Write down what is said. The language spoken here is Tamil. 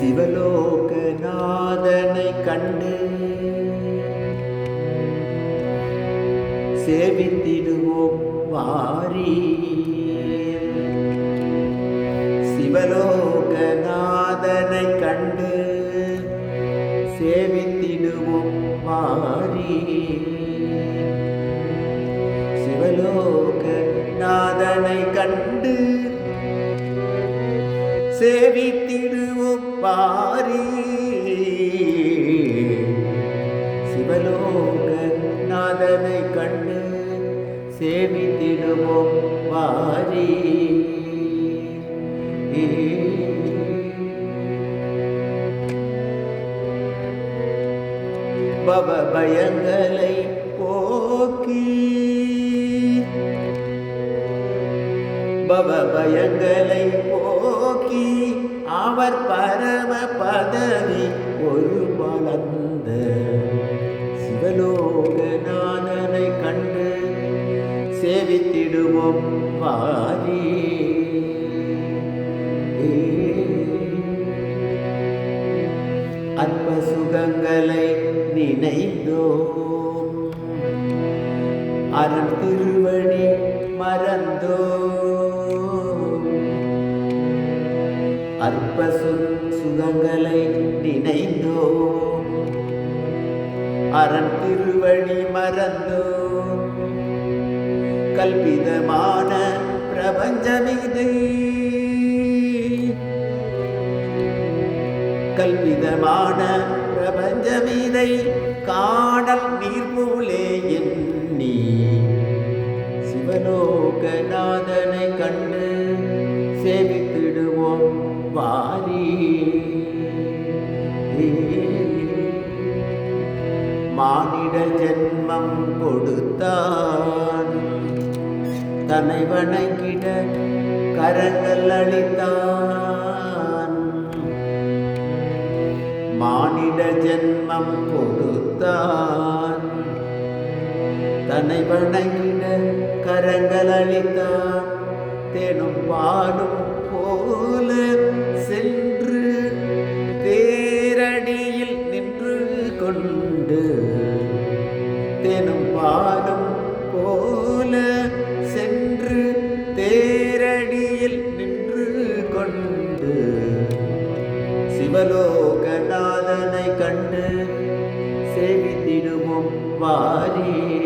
சிவலோகநாதனை கண்டு சேவித்திடுவோம் வாரி. சிவலோகநாதனை கண்டு சேவித்திடுவோம் வாரி. சிவலோகநாதனை கண்டு சேவித்திடுவோம் பாரி. சிவலோகநாதனை கண்டு சேவித்திடுவோம் பாரி. பவ பயங்களை போக்கி. பவ பயங்களை போ நோக்கி அவர் பரம பதவி ஒரு மலர்ந்த சிவலோகநாதனை கண்டு சேவித்திடுவோம் வாரி அன்ப சுகங்களை நினைந்தோம். அரண் திருவடி மறந்தோம். அற்ப சு- சுகங்களை நினைந்தோ. அரண் திருவழி மறந்தோ. கல்பிதமான பிரபஞ்சமிது. கல்பிதமான பிரபஞ்சமிதை காடல் நீர் போலே எண்ணி. சிவலோகநாதனை கண்டு சேவி மானிட ஜென்மம் கொடுத்தான். தன்னை வணங்கிட கரங்கள் அளித்தான். மானிட ஜென்மம் கொடுத்தான். தன்னை வணங்கிட கரங்கள் அளித்தான். தேனும் பாடும் போல தேனும் பாலும் போல சென்று தேரடியில் நின்று கொண்டு சிவலோகநாதனை கண்டு செவித்திடுவோம் வாரி.